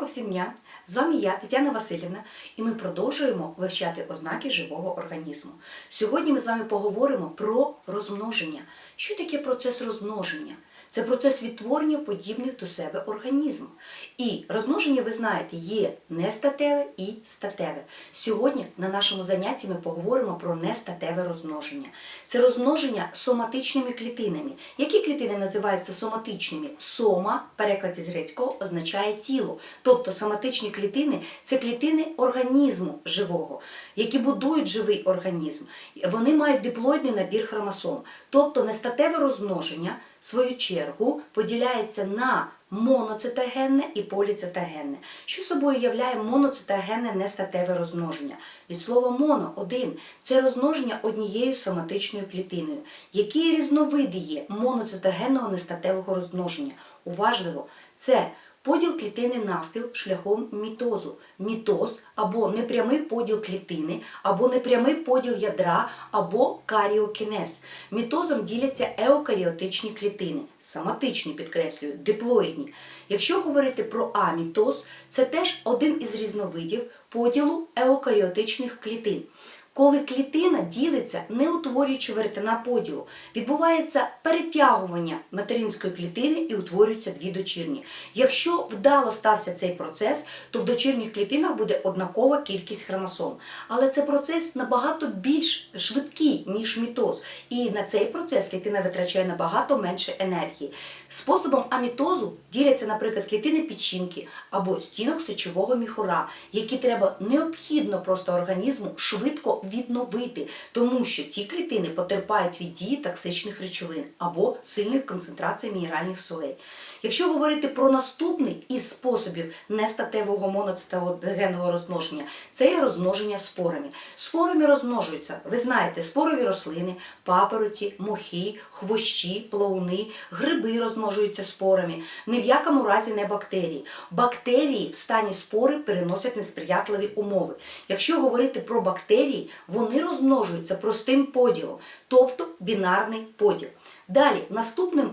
Доброго всім дня! З вами я, Тетяна Васильівна, і ми продовжуємо вивчати ознаки живого організму. Сьогодні ми з вами поговоримо про розмноження. Що таке процес розмноження? Це процес відтворення подібних до себе організмів. І розмноження, ви знаєте, є нестатеве і статеве. Сьогодні на нашому занятті ми поговоримо про нестатеве розмноження. Це розмноження соматичними клітинами. Які клітини називаються соматичними? Сома, перекладі з грецького, означає тіло. Тобто соматичні клітини це клітини організму живого, які будують живий організм. Вони мають диплоїдний набір хромосом. Тобто нестатеве розмноження, свою чергу, поділяється на моноцитогенне і поліцитогенне. Що собою являє моноцитогенне нестатеве розмноження? Від слова моно один це розмноження однією соматичною клітиною. Які різновиди є моноцитогенного нестатевого розмноження? Уважливо, це Поділ клітини навпіл шляхом мітозу. Мітоз або непрямий поділ клітини, або непрямий поділ ядра, або каріокінез. Мітозом діляться еукаріотичні клітини, соматичні, підкреслюю, диплоїдні. Якщо говорити про амітоз, це теж один із різновидів поділу еукаріотичних клітин. Коли клітина ділиться, не утворюючи веретена поділу, відбувається перетягування материнської клітини і утворюються дві дочірні. Якщо вдало стався цей процес, то в дочірніх клітинах буде однакова кількість хромосом. Але це процес набагато більш швидкий, ніж мітоз. І на цей процес клітина витрачає набагато менше енергії. Способом амітозу діляться, наприклад, клітини печінки або стінок сечового міхура, які треба необхідно просто організму швидко відновити, тому що ті клітини потерпають від дії токсичних речовин або сильних концентрацій мінеральних солей. Якщо говорити про наступний із способів нестатевого моноцитогенного розмноження, це є розмноження спорами. Спорами розмножуються, ви знаєте, спорові рослини, папороті, мохи, хвощі, плавуни, гриби розмножуються спорами, ні в якому разі не бактерії. Бактерії в стані спори переносять несприятливі умови. Якщо говорити про бактерії, вони розмножуються простим поділом, тобто бінарний поділ. Далі, наступним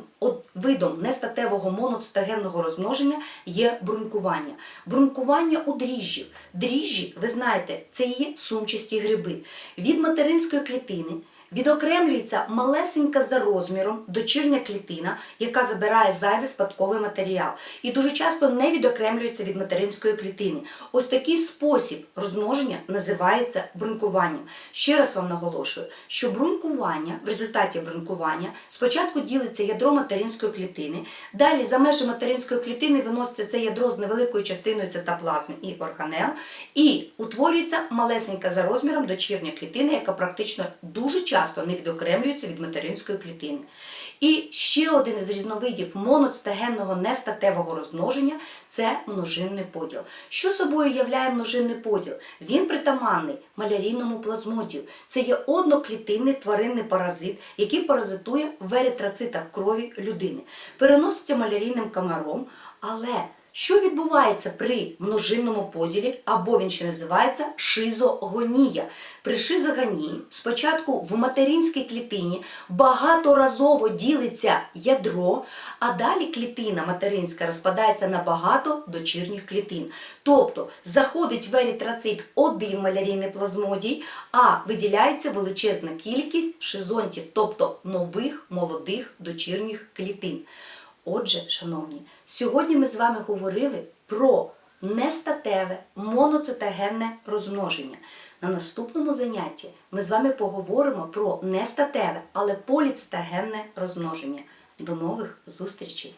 видом нестатевого моноцитогенного розмноження є брунькування. Брунькування у дріжджів. Дріжджі, ви знаєте, це є сумчасті гриби. Від материнської клітини відокремлюється малесенька за розміром дочірня клітина, яка забирає зайвий спадковий матеріал. І дуже часто не відокремлюється від материнської клітини. Ось такий спосіб розмноження називається брунькуванням. Ще раз вам наголошую, що брунькування в результаті брунькування спочатку ділиться ядро материнської клітини, далі за межі материнської клітини виноситься це ядро з невеликою частиною цитоплазми і органел, і утворюється малесенька за розміром дочірня клітина, яка практично дуже часто не відокремлюється від материнської клітини. І ще один із різновидів моноцитогенного нестатевого розмноження це множинний поділ. Що собою являє множинний поділ? Він притаманний малярійному плазмодію. Це є одноклітинний тваринний паразит, який паразитує в еритроцитах крові людини. Переноситься малярійним комаром, але що відбувається при множинному поділі, або він ще називається шизогонія. При шизогонії спочатку в материнській клітині багаторазово ділиться ядро, а далі клітина материнська розпадається на багато дочірніх клітин. Тобто заходить в еритроцит один малярійний плазмодій, а виділяється величезна кількість шизонтів, тобто нових молодих дочірніх клітин. Отже, шановні, сьогодні ми з вами говорили про нестатеве моноцитогенне розмноження. На наступному занятті ми з вами поговоримо про нестатеве, але поліцитогенне розмноження. До нових зустрічей!